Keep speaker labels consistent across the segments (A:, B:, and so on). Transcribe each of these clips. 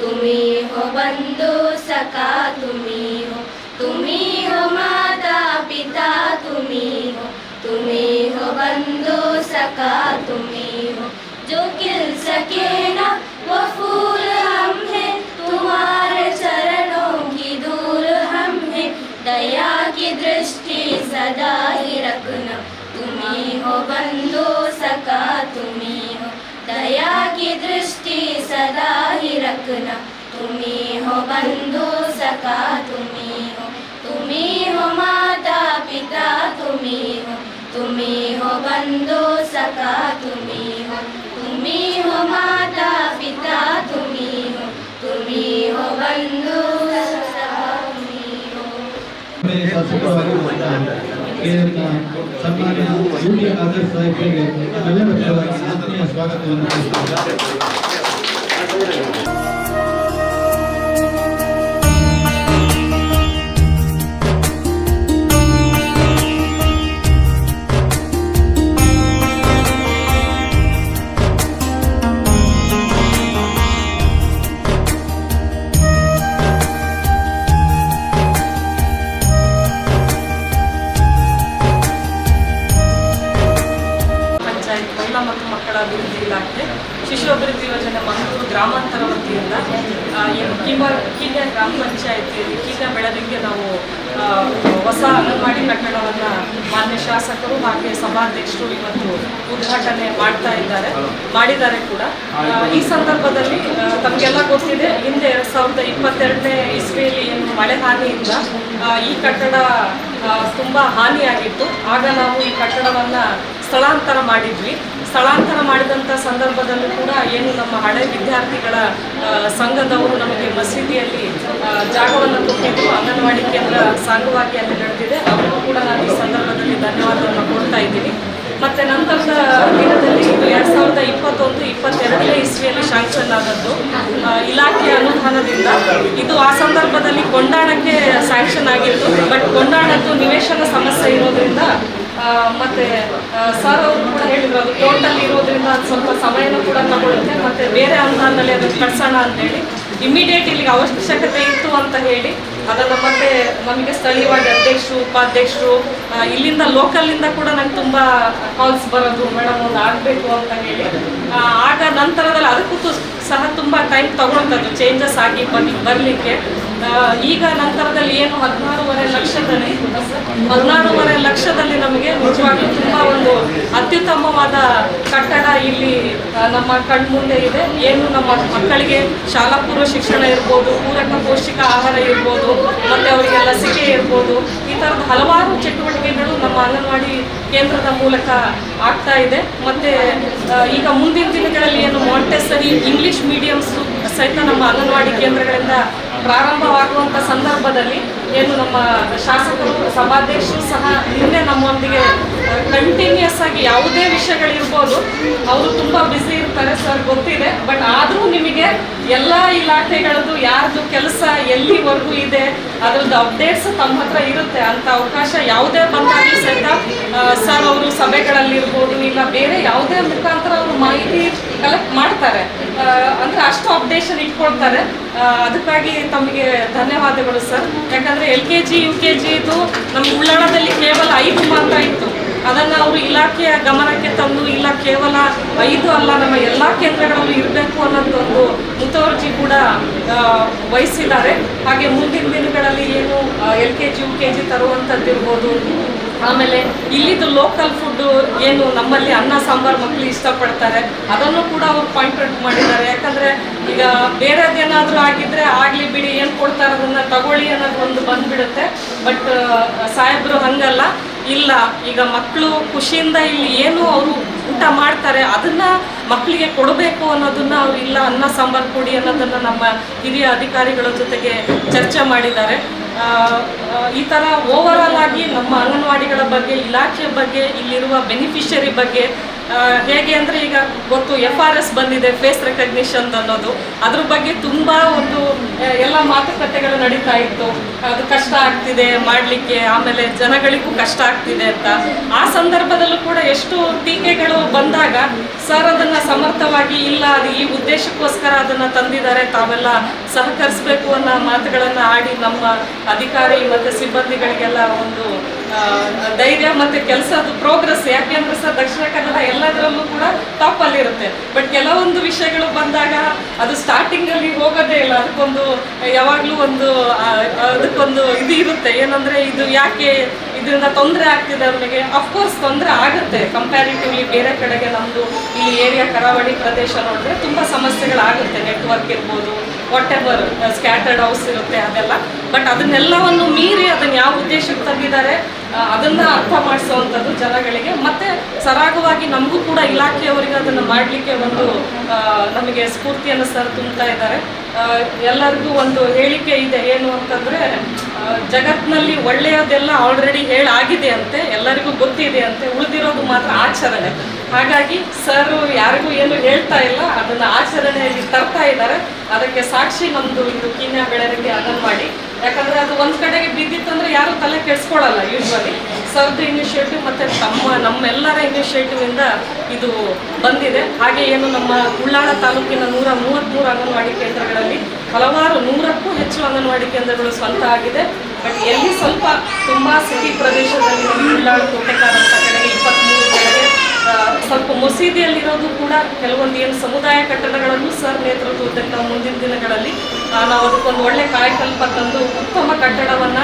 A: तुम्ही हो बंधु सखा, तुम्ही। हो तुम्ही हो माता पिता, तुम्ही। हो तुम्ही हो बंधु सखा, तुम्ही। हो जो खिल सके ना, वो फूल हम हैं। तुम्हारे चरणों की दूर हम हैं। दया की दृष्टि सदा ही रखना। तुम्ही हो बंधु सका तुम्ही दया की दृष्टि सदा ही रखना। तुम्ही हो बंधु सखा तुम्ही हो। तुम्ही हो माता पिता तुम्ही हो। तुम्ही हो बंधु सखा तुम्ही हो। तुम्ही हो माता पिता तुम्ही हो। तुम्ही हो बंधु सखा तुम्ही हो।
B: ಕೇಂದ್ರ ಸನ್ಮಾನ್ಯ ಯು ಟಿ ಆದರ್ಶ ಸಾಹೇಬರಿಗೆ ಆತ್ಮೀಯ ಸ್ವಾಗತವನ್ನು
C: ಇಲಾಖೆ ಶಿಶು ಅಭಿವೃದ್ಧಿ ಯೋಜನೆ ಮಂಗಳೂರು ಗ್ರಾಮಾಂತರ ವತಿಯಿಂದ ಕೀನ್ಯ ಗ್ರಾಮ ಪಂಚಾಯತಿಯಲ್ಲಿ ಕೀನ್ಯ ಬೆಳದಿಂಗೆ ನಾವು ಹೊಸ ಅಂಗನವಾಡಿ ಕಟ್ಟಡವನ್ನು ಮಾನ್ಯ ಶಾಸಕರು ಹಾಗೆ ಸಭಾಧ್ಯಕ್ಷರು ಇವತ್ತು ಉದ್ಘಾಟನೆ ಮಾಡ್ತಾ ಇದ್ದಾರೆ, ಮಾಡಿದ್ದಾರೆ ಕೂಡ. ಈ ಸಂದರ್ಭದಲ್ಲಿ ತಮಗೆಲ್ಲ ಗೊತ್ತಿದೆ, ಹಿಂದೆ ಎರಡು ಸಾವಿರದ ಇಪ್ಪತ್ತೆರಡನೇ ಇಸ್ವಿಯಲ್ಲಿ ಏನು ಮಳೆ ಹಾನಿಯಿಂದ ಈ ಕಟ್ಟಡ ತುಂಬಾ ಹಾನಿಯಾಗಿತ್ತು. ಆಗ ನಾವು ಈ ಕಟ್ಟಡವನ್ನು ಸ್ಥಳಾಂತರ ಮಾಡಿದ್ವಿ. ಸ್ಥಳಾಂತರ ಮಾಡಿದಂಥ ಸಂದರ್ಭದಲ್ಲೂ ಕೂಡ ಏನು ನಮ್ಮ ಹಳೆ ವಿದ್ಯಾರ್ಥಿಗಳ ಸಂಘದವರು ನಮಗೆ ಮಸೀದಿಯಲ್ಲಿ ಜಾಗವನ್ನು ಕೊಟ್ಟಿದ್ದು ಅಂಗನವಾಡಿ ಕೇಂದ್ರ ಸಾಂಗವಾಗಿ ಅಲ್ಲಿ ನಡೆದಿದೆ. ಅವರಿಗೂ ಕೂಡ ನಾನು ಈ ಸಂದರ್ಭದಲ್ಲಿ ಧನ್ಯವಾದವನ್ನು ಕೊಡ್ತಾ ಇದ್ದೀನಿ. ಮತ್ತೆ ನಂತರದ ದಿನದಲ್ಲಿ ಇದು ಎರಡ್ ಸಾವಿರದ ಇಪ್ಪತ್ತೊಂದು, ಇಪ್ಪತ್ತೆರಡನೇ ಇಸ್ವಿಯಲ್ಲಿ ಶಾಂಕ್ಷನ್ ಆದದ್ದು ಇಲಾಖೆಯ ಅನುದಾನದಿಂದ. ಇದು ಆ ಸಂದರ್ಭದಲ್ಲಿ ಕೊಂಡಾಣಕ್ಕೆ ಸ್ಯಾಂಕ್ಷನ್ ಆಗಿತ್ತು. ಬಟ್ ಕೊಂಡಾಣದ್ದು ನಿವೇಶನ ಮತ್ತೆ ಸರ್ ಅವರು ಕೂಡ ಹೇಳಿದ್ರು, ಅದು ಟೋಟಲ್ ಇರೋದ್ರಿಂದ ಅದು ಸ್ವಲ್ಪ ಸಮಯನೂ ಕೂಡ ತಗೊಳುತ್ತೆ, ಮತ್ತೆ ಬೇರೆ ಅನುದಾನದಲ್ಲಿ ಅದನ್ನು ಕಟ್ಸೋಣ ಅಂತೇಳಿ ಇಮಿಡಿಯೇಟ್ ಇಲ್ಲಿಗೆ ಅವಶ್ಯಕತೆ ಇತ್ತು ಅಂತ ಹೇಳಿ, ಅದನ್ನು ಮತ್ತೆ ನಮಗೆ ಸ್ಥಳೀಯವಾಗಿ ಅಧ್ಯಕ್ಷರು, ಉಪಾಧ್ಯಕ್ಷರು ಇಲ್ಲಿಂದ ಲೋಕಲ್ಲಿಂದ ಕೂಡ ನಂಗೆ ತುಂಬ ಕಾಲ್ಸ್ ಬರೋದು, ಮೇಡಮ್, ಒಂದು ಆಗಬೇಕು ಅಂತ ಹೇಳಿ ಆಗ ನಂತರದಲ್ಲಿ ಅದಕ್ಕೂ ಸಹ ತುಂಬ ಟೈಮ್ ತಗೊಳ್ತದ್ದು ಚೇಂಜಸ್ ಆಗಿ ಬನ್ನಿ, ಬರಲಿಕ್ಕೆ. ಈಗ ನಂತರದಲ್ಲಿ ಏನು ಹದಿನಾರೂವರೆ ಲಕ್ಷದಲ್ಲಿ ಹದಿನಾರೂವರೆ ಲಕ್ಷದಲ್ಲಿ ನಮಗೆ ನಿಜವಾಗ್ಲೂ ತುಂಬ ಒಂದು ಅತ್ಯುತ್ತಮವಾದ ಕಟ್ಟಡ ಇಲ್ಲಿ ನಮ್ಮ ಕಣ್ಮುಂದೆ ಇದೆ. ಏನು ನಮ್ಮ ಮಕ್ಕಳಿಗೆ ಶಾಲಾ ಪೂರ್ವ ಶಿಕ್ಷಣ ಇರ್ಬೋದು, ಪೂರಕ ಪೌಷ್ಟಿಕ ಆಹಾರ ಇರ್ಬೋದು, ಮತ್ತು ಅವರಿಗೆ ಲಸಿಕೆ ಇರ್ಬೋದು, ಈ ಥರದ ಹಲವಾರು ಚಟುವಟಿಕೆಗಳು ನಮ್ಮ ಅಂಗನವಾಡಿ ಕೇಂದ್ರದ ಮೂಲಕ ಆಗ್ತಾ ಇದೆ. ಮತ್ತು ಈಗ ಮುಂದಿನ ದಿನಗಳಲ್ಲಿ ಏನು ಮಾಂಟೆಸರಿ ಇಂಗ್ಲಿಷ್ ಮೀಡಿಯಮ್ಸು ಸಹಿತ ನಮ್ಮ ಅಂಗನವಾಡಿ ಕೇಂದ್ರಗಳಿಂದ ಪ್ರಾರಂಭವಾಗುವಂಥ ಸಂದರ್ಭದಲ್ಲಿ ಏನು ನಮ್ಮ ಶಾಸಕರು, ಸಭಾಧ್ಯಕ್ಷರು ಸಹ ನಿನ್ನೆ ನಮ್ಮೊಂದಿಗೆ ಕಂಟಿನ್ಯೂಸ್ ಆಗಿ ಯಾವುದೇ ವಿಷಯಗಳಿರ್ಬೋದು, ಅವರು ತುಂಬ ಬ್ಯುಸಿ ಇರ್ತಾರೆ ಸರ್ ಗೊತ್ತಿದೆ. ಬಟ್ ಆದರೂ ನಿಮಗೆ ಎಲ್ಲ ಇಲಾಖೆಗಳದ್ದು ಯಾರ್ದು ಕೆಲಸ ಎಲ್ಲಿವರೆಗೂ ಇದೆ, ಅದರದ್ದು ಅಪ್ಡೇಟ್ಸ್ ತಮ್ಮ ಹತ್ರ ಇರುತ್ತೆ. ಅಂತ ಅವಕಾಶ ಯಾವುದೇ ಬಂದಾಗಲೂ ಸಹಿತ ಸರ್ ಅವರು ಸಭೆಗಳಲ್ಲಿರ್ಬೋದು, ಇಲ್ಲ ಬೇರೆ ಯಾವುದೇ ಮುಖಾಂತರ ಅವರು ಮಾಹಿತಿ ಕಲೆಕ್ಟ್ ಮಾಡ್ತಾರೆ. ಅಂದ್ರೆ ಅಷ್ಟು ಅಪ್ಡೇಷನ್ ಇಟ್ಕೊಳ್ತಾರೆ. ಅದಕ್ಕಾಗಿ ತಮಗೆ ಧನ್ಯವಾದಗಳು ಸರ್ ಯಾಕಂದ್ರೆ L K G U K ಜಿದು ನಮ್ಮ ಉಳ್ಳಾಣದಲ್ಲಿ ಕೇವಲ ಐದು ಮಾತ್ರ ಇತ್ತು. ಅದನ್ನು ಅವರು ಇಲಾಖೆಯ ಗಮನಕ್ಕೆ ತಂದು, ಇಲ್ಲ ಕೇವಲ ಐದು ಅಲ್ಲ, ನಮ್ಮ ಎಲ್ಲ ಕೇಂದ್ರಗಳಲ್ಲೂ ಇರಬೇಕು ಅನ್ನೋದೊಂದು ಮುತುವರ್ಜಿ ಕೂಡ ವಹಿಸಿದ್ದಾರೆ. ಹಾಗೆ ಮುಂದಿನ ದಿನಗಳಲ್ಲಿ ಏನು L K G U K G ತರುವಂಥದ್ದಿರ್ಬೋದು ಆಮೇಲೆ ಇಲ್ಲಿದ್ದು ಲೋಕಲ್ ಫುಡ್ಡು ಏನು ನಮ್ಮಲ್ಲಿ ಅನ್ನ, ಸಾಂಬಾರು ಮಕ್ಕಳು ಇಷ್ಟಪಡ್ತಾರೆ. ಅದನ್ನು ಕೂಡ ಅವ್ರು ಪಾಯಿಂಟ್ ಔಟ್ ಮಾಡಿದ್ದಾರೆ. ಯಾಕಂದರೆ ಈಗ ಬೇರೆದೇನಾದರೂ ಆಗಿದ್ರೆ ಆಗಲಿ ಬಿಡಿ, ಏನು ಕೊಡ್ತಾರೆ ಅದನ್ನು ತಗೊಳ್ಳಿ ಅನ್ನೋದು ಒಂದು ಬಂದುಬಿಡುತ್ತೆ. ಬಟ್ ಸಾಹೇಬರು ಹಂಗಲ್ಲ. ಇಲ್ಲ, ಈಗ ಮಕ್ಕಳು ಖುಷಿಯಿಂದ ಇಲ್ಲಿ ಏನು ಅವರು ಊಟ ಮಾಡ್ತಾರೆ, ಅದನ್ನು ಮಕ್ಕಳಿಗೆ ಕೊಡಬೇಕು ಅನ್ನೋದನ್ನು ಅವರು ಇಲ್ಲ, ಅನ್ನ, ಸಾಂಬಾರು ಕೊಡಿ ಅನ್ನೋದನ್ನು ನಮ್ಮ ಹಿರಿಯ ಅಧಿಕಾರಿಗಳ ಜೊತೆಗೆ ಚರ್ಚೆ ಮಾಡಿದ್ದಾರೆ. ಈ ಥರ ಓವರ್ ಆಲ್ ಆಗಿ ನಮ್ಮ ಅಂಗನವಾಡಿಗಳ ಬಗ್ಗೆ ಇಲಾಖೆ ಬಗ್ಗೆ ಇಲ್ಲಿರುವ ಬೆನಿಫಿಷರಿ ಬಗ್ಗೆ ಹೇಗೆ ಅಂದರೆ ಈಗ ಗೊತ್ತು ಎಫ್ ಆರ್ ಎಸ್ ಬಂದಿದೆ ಫೇಸ್ ರೆಕಗ್ನಿಷನ್ ಅನ್ನೋದು. ಅದ್ರ ಬಗ್ಗೆ ತುಂಬ ಒಂದು ಎಲ್ಲ ಮಾತುಕತೆಗಳು ನಡೀತಾ ಇತ್ತು. ಅದು ಕಷ್ಟ ಆಗ್ತಿದೆ ಮಾಡಲಿಕ್ಕೆ, ಆಮೇಲೆ ಜನಗಳಿಗೂ ಕಷ್ಟ ಆಗ್ತಿದೆ ಅಂತ. ಆ ಸಂದರ್ಭದಲ್ಲೂ ಕೂಡ ಎಷ್ಟು ಟೀಕೆಗಳು ಬಂದಾಗ ಸರ್ ಅದನ್ನ ಸಮರ್ಥವಾಗಿ ಇಲ್ಲ, ಅದು ಈ ಉದ್ದೇಶಕ್ಕೋಸ್ಕರ ಅದನ್ನ ತಂದಿದ್ದಾರೆ, ತಾವೆಲ್ಲ ಸಹಕರಿಸಬೇಕು ಅನ್ನೋ ಮಾತುಗಳನ್ನು ಆಡಿ ನಮ್ಮ ಅಧಿಕಾರಿ ಮತ್ತು ಸಿಬ್ಬಂದಿಗಳಿಗೆಲ್ಲ ಒಂದು ಧೈರ್ಯ ಮತ್ತೆ ಕೆಲಸದ ಪ್ರೋಗ್ರೆಸ್ ಯಾಕೆಂದ್ರೆ ಸರ್ ದಕ್ಷಿಣ ಕನ್ನಡ ಎಲ್ಲದರಲ್ಲೂ ಕೂಡ ಟಾಪ್ ಅಲ್ಲಿ ಇರುತ್ತೆ. ಬಟ್ ಕೆಲವೊಂದು ವಿಷಯಗಳು ಬಂದಾಗ ಅದು ಸ್ಟಾರ್ಟಿಂಗ್ ಅಲ್ಲಿ ಹೋಗೋದೇ ಇಲ್ಲ. ಅದಕ್ಕೊಂದು, ಯಾವಾಗಲೂ ಒಂದು ಅದಕ್ಕೊಂದು ಇದು ಇರುತ್ತೆ. ಏನಂದ್ರೆ ಇದು ಯಾಕೆ ಇದರಿಂದ ತೊಂದರೆ ಆಗ್ತಿದೆ ಅವರಿಗೆ? ಅಫ್ಕೋರ್ಸ್ ತೊಂದರೆ ಆಗುತ್ತೆ. ಕಂಪ್ಯಾರಿಟಿವ್ಲಿ ಬೇರೆ ಕಡೆಗೆ ನಮ್ಮದು ಈ ಏರಿಯಾ ಕರಾವಳಿ ಪ್ರದೇಶ ನೋಡಿದ್ರೆ ತುಂಬ ಸಮಸ್ಯೆಗಳಾಗುತ್ತೆ ನೆಟ್ವರ್ಕ್ ಇರ್ಬೋದು ವಾಟ್ ಎವರ್ ಸ್ಕ್ಯಾಟರ್ಡ್ ಹೌಸ್ ಇರುತ್ತೆ ಅದೆಲ್ಲ. ಬಟ್ ಅದನ್ನೆಲ್ಲವನ್ನು ಮೀರಿ ಅದನ್ನ ಯಾವ ಉದ್ದೇಶಕ್ಕೆ ತಂದಿದ್ದಾರೆ? ಅದನ್ನ ಅರ್ಥ ಮಾಡಿಸುವಂಥದ್ದು ಜನಗಳಿಗೆ. ಮತ್ತೆ ಸರಾಗವಾಗಿ ನಮಗೂ ಕೂಡ ಇಲಾಖೆಯವರಿಗೆ ಅದನ್ನು ಮಾಡಲಿಕ್ಕೆ ಒಂದು ನಮಗೆ ಸ್ಫೂರ್ತಿಯನ್ನು ಸರ್ ತುಂಬ್ತಾ ಇದ್ದಾರೆ. ಎಲ್ಲರಿಗೂ ಒಂದು ಹೇಳಿಕೆ ಇದೆ ಏನು ಅಂತಂದ್ರೆ ಜಗತ್ತಿನಲ್ಲಿ ಒಳ್ಳೆಯದೆಲ್ಲ ಆಲ್ರೆಡಿ ಹೇಳಾಗಿದೆ ಅಂತೆ, ಎಲ್ಲರಿಗೂ ಗೊತ್ತಿದೆ ಅಂತೆ, ಉಳಿದಿರೋದು ಮಾತ್ರ ಆಚರಣೆ. ಹಾಗಾಗಿ ಸರ್ ಯಾರಿಗೂ ಏನು ಹೇಳ್ತಾ ಇಲ್ಲ, ಅದನ್ನ ಆಚರಣೆಯಲ್ಲಿ ತರ್ತಾ ಇದ್ದಾರೆ. ಅದಕ್ಕೆ ಸಾಕ್ಷಿ ನಮ್ದು ಇದು ಕೀನ್ಯಾ ಅದನ್ನು ಅಂಗನವಾಡಿ. ಯಾಕಂದ್ರೆ ಅದು ಒಂದ್ ಕಡೆಗೆ ಬಿದ್ದಿತ್ತಂದ್ರೆ ಯಾರು ತಲೆ ಕೆಡ್ಸ್ಕೊಳಲ್ಲ ಯೂಶ್ವಲಿ ಸರ್ದ ಇನಿಷಿಯೇಟಿವ್ ಮತ್ತೆ ತಮ್ಮ, ನಮ್ಮೆಲ್ಲರ ಇನಿಷಿಯೇಟಿವ್ ಇಂದ ಇದು ಬಂದಿದೆ. ಹಾಗೆ ಏನು ನಮ್ಮ ಉಳ್ಳಾಳ ತಾಲೂಕಿನ ನೂರ ಮೂವತ್ತ್ಮೂರು ಅಂಗನವಾಡಿ ಕೇಂದ್ರಗಳಲ್ಲಿ ಹಲವಾರು ನೂರಕ್ಕೂ ಹೆಚ್ಚು ಅಂಗನವಾಡಿ ಕೇಂದ್ರಗಳು ಸ್ವಂತ ಆಗಿದೆ. ಬಟ್ ಎಲ್ಲಿ ಸ್ವಲ್ಪ ತುಂಬಾ ಸಿಟಿ ಪ್ರದೇಶದಲ್ಲಿ ನಮ್ಮ ಉಳ್ಳಾಳ ಕೋಟೆಕಾರ ಅಂತ ಕಡೆಗೆ ಇಪ್ಪತ್ತ್ಮೂರು ಕಡೆಗೆ ಸ್ವಲ್ಪ ಮಸೀದಿಯಲ್ಲಿರೋದು ಕೂಡ ಕೆಲವೊಂದು ಏನು ಸಮುದಾಯ ಕಟ್ಟಡಗಳನ್ನು ಸರ್ ನೇತೃತ್ವದಲ್ಲಿ ನಾವು ಮುಂದಿನ ದಿನಗಳಲ್ಲಿ ನಾವು ಅದಕ್ಕೊಂದು ಒಳ್ಳೆ ಕಾಯಕಲ್ಪ ತಂದು ಉತ್ತಮ ಕಟ್ಟಡವನ್ನ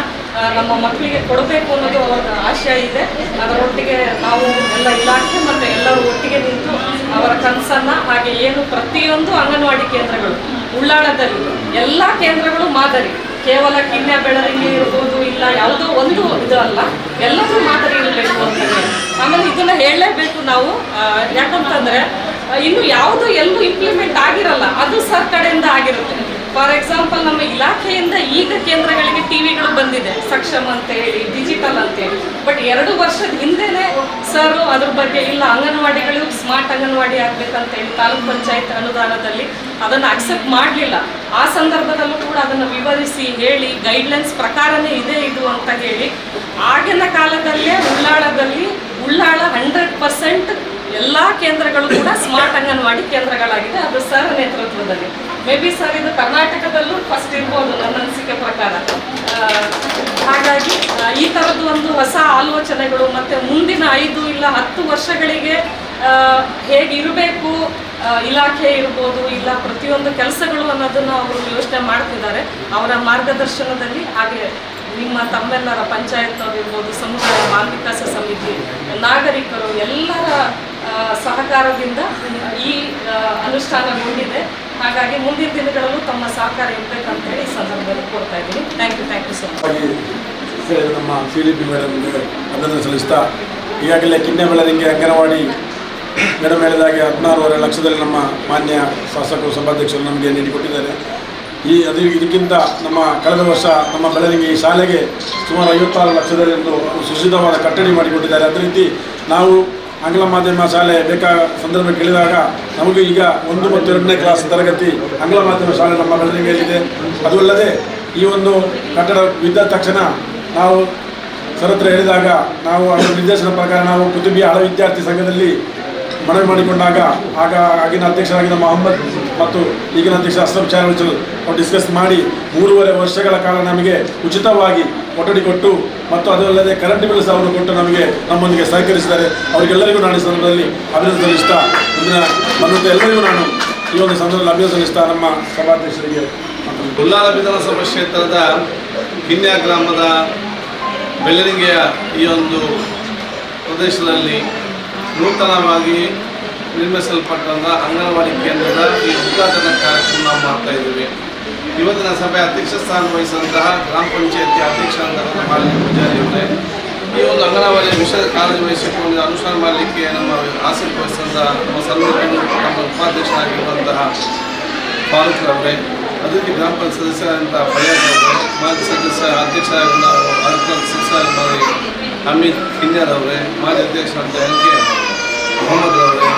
C: ನಮ್ಮ ಮಕ್ಕಳಿಗೆ ಕೊಡಬೇಕು ಅನ್ನೋದು ಅವರ ಆಶಯ ಇದೆ. ಅದರೊಟ್ಟಿಗೆ ನಾವು ಎಲ್ಲ ಇಲಾಖೆ ಮತ್ತು ಎಲ್ಲರೂ ಒಟ್ಟಿಗೆ ನಿಂತು ಅವರ ಕನಸನ್ನ, ಹಾಗೆ ಏನು ಪ್ರತಿಯೊಂದು ಅಂಗನವಾಡಿ ಕೇಂದ್ರಗಳು, ಉಳ್ಳಾಳದಲ್ಲಿ ಎಲ್ಲ ಕೇಂದ್ರಗಳು ಮಾದರಿ. ಕೇವಲ ಕಿನ್ಯ ಬೆಳರಿಗೆ ಇರ್ಬೋದು ಇಲ್ಲ ಯಾವುದೋ ಒಂದು ಇದು ಅಲ್ಲ ಎಲ್ಲರೂ ಮಾದರಿ ಇರಬೇಕು ಅಂತ ಆಮೇಲೆ ಇದನ್ನ ಹೇಳಲೇಬೇಕು ನಾವು. ಯಾಕಂತಂದ್ರೆ ಇನ್ನು ಯಾವುದು ಎಲ್ಲೂ ಇಂಪ್ಲಿಮೆಂಟ್ ಆಗಿರಲ್ಲ. ಅದು ಸರ್ ಕಡೆಯಿಂದ ಆಗಿರುತ್ತೆ. ಫಾರ್ ಎಕ್ಸಾಂಪಲ್ ನಮ್ಮ ಇಲಾಖೆಯಿಂದ ಈಗ ಕೇಂದ್ರಗಳಿಗೆ ಟಿವಿಗಳು ಬಂದಿದೆ. ಸಕ್ಷಮ್ ಅಂತ ಹೇಳಿ ಡಿಜಿಟಲ್ ಅಂತ ಹೇಳಿ ಬಟ್ ಎರಡು ವರ್ಷದ ಹಿಂದೆನೆ ಸರ್ ಅದ್ರ ಬಗ್ಗೆ ಇಲ್ಲ, ಅಂಗನವಾಡಿಗಳು ಸ್ಮಾರ್ಟ್ ಅಂಗನವಾಡಿ ಆಗ್ಬೇಕಂತ ಹೇಳಿ ತಾಲೂಕ್ ಪಂಚಾಯತ್ ಅನುದಾನದಲ್ಲಿ ಅದನ್ನು ಅಕ್ಸೆಪ್ಟ್ ಮಾಡಲಿಲ್ಲ. ಆ ಸಂದರ್ಭದಲ್ಲೂ ಕೂಡ ಅದನ್ನು ವಿವರಿಸಿ, ಹೇಳಿ ಗೈಡ್ಲೈನ್ಸ್ ಪ್ರಕಾರನೇ ಇದೆ ಇದು ಅಂತ ಹೇಳಿ, ಆಗಿನ ಕಾಲದಲ್ಲೇ ಉಳ್ಳಾಳದಲ್ಲಿ ಉಳ್ಳಾಳ ಹಂಡ್ರೆಡ್ ಪರ್ಸೆಂಟ್ ಎಲ್ಲ ಕೇಂದ್ರಗಳು ಕೂಡ ಸ್ಮಾರ್ಟ್ ಅಂಗನವಾಡಿ ಕೇಂದ್ರಗಳಾಗಿದೆ. ಅದು ಸರ್ ನೇತೃತ್ವದಲ್ಲಿ. ಮೇ ಬಿ ಸರ್ ಇದು ಕರ್ನಾಟಕದಲ್ಲೂ ಫಸ್ಟ್ ಇರ್ಬೋದು ನನ್ನ ಅನಿಸಿಕೆ ಪ್ರಕಾರ. ಹಾಗಾಗಿ ಈ ಥರದ್ದು ಒಂದು ಹೊಸ ಆಲೋಚನೆಗಳು ಮತ್ತು ಮುಂದಿನ ಐದು ಇಲ್ಲ ಹತ್ತು ವರ್ಷಗಳಿಗೆ ಹೇಗಿರಬೇಕು ಇಲಾಖೆ ಇರ್ಬೋದು ಇಲ್ಲ ಪ್ರತಿಯೊಂದು ಕೆಲಸಗಳು ಅನ್ನೋದನ್ನು ಅವರು ಯೋಚನೆ ಮಾಡ್ತಿದ್ದಾರೆ. ಅವರ ಮಾರ್ಗದರ್ಶನದಲ್ಲಿ ಹಾಗೆ ನಿಮ್ಮ ತಮ್ಮೆಲ್ಲರ ಪಂಚಾಯತ್ ಇರ್ಬೋದು, ಸಮುದಾಯ ಬಾಲ್ ವಿಕಾಸ ಸಮಿತಿ, ನಾಗರಿಕರು ಎಲ್ಲರ ಸಹಕಾರದಿಂದ ಈ ಅನುಷ್ಠಾನಗೊಂಡಿದೆ ಹಾಗಾಗಿ ಮುಂದಿನ ದಿನಗಳಲ್ಲೂ ತಮ್ಮ ಸಹಕಾರ ಇರಬೇಕಂತ ಹೇಳಿ ಈ ಸಂದರ್ಭದಲ್ಲಿ ಕೊಡ್ತಾ ಇದ್ದೀನಿ. Thank you thank you so much
D: ನಮ್ಮ ಸಿ ಡಿ ಪಿ ಮೇಡಮ್ಗೆ ಅಭಿನಂದನೆ ಸಲ್ಲಿಸ್ತಾ, ಈಗಾಗಲೇ ಕಿನ್ನೆ ಮೇಳದಿಂಗೆ ಅಂಗನವಾಡಿ ಮೇಡಮ್ ಹೇಳಿದಾಗೆ ಹದಿನಾರೂವರೆ ಲಕ್ಷದಲ್ಲಿ ನಮ್ಮ ಮಾನ್ಯ ಶಾಸಕರು, ಸಭಾಧ್ಯಕ್ಷರು ನಮಗೆ ನೀಡಿಕೊಟ್ಟಿದ್ದಾರೆ ಈ ಅದು ಇದಕ್ಕಿಂತ ನಮ್ಮ ಕಳೆದ ವರ್ಷ ನಮ್ಮ ಬೆಳದಿಂಗೆ ಈ ಶಾಲೆಗೆ ಸುಮಾರು ಐವತ್ತಾರು ಲಕ್ಷದಲ್ಲಿ ಒಂದು ಸುಸಿದ್ಧವಾದ ಕಟ್ಟಡಿ ಮಾಡಿಕೊಟ್ಟಿದ್ದಾರೆ. ಅದೇ ರೀತಿ ನಾವು ಆಂಗ್ಲ ಮಾಧ್ಯಮ ಶಾಲೆ ಬೇಕಾ ಸಂದರ್ಭ ಕೇಳಿದಾಗ ನಮಗೂ ಈಗ ಒಂದು ಮತ್ತು ಎರಡನೇ ಕ್ಲಾಸ್ ತರಗತಿ ಆಂಗ್ಲ ಮಾಧ್ಯಮ ಶಾಲೆ ನಮ್ಮ ಬೆಳದಿಂಗೆಯಲ್ಲಿದೆ ಅದು ಅಲ್ಲದೆ ಈ ಒಂದು ಕಟ್ಟಡ ಬಿದ್ದ ತಕ್ಷಣ ನಾವು ಸರ್ ಹತ್ರ ಹೇಳಿದಾಗ ನಾವು ಅದರ ನಿರ್ದೇಶನ ಪ್ರಕಾರ ನಾವು ಕುತುಬಿ ಹಳ ವಿದ್ಯಾರ್ಥಿ ಸಂಘದಲ್ಲಿ ಮನವಿ ಮಾಡಿಕೊಂಡಾಗ ಆಗ ಆಗಿನ ಅಧ್ಯಕ್ಷರಾಗಿದ್ದ ಮೊಹಮ್ಮದ್ ಮತ್ತು ಈಗಿನ ಅಧ್ಯಕ್ಷ ಅಸ್ಲಂ ಚಾನಲ್ ಡಿಸ್ಕಸ್ ಮಾಡಿ ಮೂರುವರೆ ವರ್ಷಗಳ ಕಾಲ ನಮಗೆ ಉಚಿತವಾಗಿ ಕೊಠಡಿ ಕೊಟ್ಟು ಮತ್ತು ಅದು ಅಲ್ಲದೆ ಕರೆಂಟ್ ಬಿಲ್ ಸಹ ಅವರು ಕೊಟ್ಟು ನಮಗೆ ನಮ್ಮೊಂದಿಗೆ ಸಹಕರಿಸಿದ್ದಾರೆ. ಅವರಿಗೆಲ್ಲರಿಗೂ ನಾನು ಈ ಸಂದರ್ಭದಲ್ಲಿ ಅಭಿನಂದನೆ ಸಲ್ಲಿಸ್ತಾ ಮುಂದಿನ ಎಲ್ಲರಿಗೂ ನಾನು ಈ ಒಂದು ಸಂದರ್ಭದಲ್ಲಿ ಅಭಿನಂದನೆ ಸಲ್ಲಿಸ್ತಾ ನಮ್ಮ ಸಭಾಧ್ಯಕ್ಷರಿಗೆ
E: ಗುಲ್ಲಾರ ವಿಧಾನಸಭಾ ಕ್ಷೇತ್ರದ ಕಿನ್ಯಾ ಗ್ರಾಮದ ಬೆಳ್ಳರಿಂಗೆಯ ಈ ಒಂದು ಪ್ರದೇಶದಲ್ಲಿ ನೂತನವಾಗಿ ನಿರ್ಮಿಸಲ್ಪಟ್ಟಂಥ ಅಂಗನವಾಡಿ ಕೇಂದ್ರದ ಈ ಉದ್ಘಾಟನಾ ಕಾರ್ಯಕ್ರಮ ನಾವು ಮಾಡ್ತಾ ಇದ್ದೀವಿ. ಇವತ್ತಿನ ಸಭೆ ಅಧ್ಯಕ್ಷ ಸ್ಥಾನ ವಹಿಸಿದಂತಹ ಗ್ರಾಮ ಪಂಚಾಯತಿ ಅಧ್ಯಕ್ಷರಾದ ಮಾಲಿನಿ ಪೂಜಾರಿ ಅವರೇ. ಈ ಒಂದು ಅಂಗನವಾಡಿ ವಿಷಯ ವಹಿಸಿಕೊಂಡು ಅನುಷ್ಠಾನ ಮಾಡಲಿಕ್ಕೆ ನಮ್ಮ ಆಸಕ್ತಿ ವಹಿಸಿದಂತಹ ನಮ್ಮ ಸರ್ವಜ್ಞರು ನಮ್ಮ ಉಪಾಧ್ಯಕ್ಷರಾಗಿರುವಂತಹ ಫಾರೂಕ್ ಅವರೇ ಅದಕ್ಕೆ ಗ್ರಾಮ ಪಂಚಾಯತ್ ಸದಸ್ಯರಾದಂಥ ಫಯಾಜ್ ಅವರೇ, ಮಾಜಿ ಸದಸ್ಯ ಅಧ್ಯಕ್ಷರಾಗಿದ್ದ ಅದಕ್ಕೆ ಸದಸ್ಯರಾಗಿ ಹಮೀದ್ ಕಿನ್ಯರ್ ಅವರೇ, ಮಾಜಿ ಅಧ್ಯಕ್ಷರಾದಂಥ ಎನ್ ಕೆ ಮೊಹಮ್ಮದ್ ಅವರೇ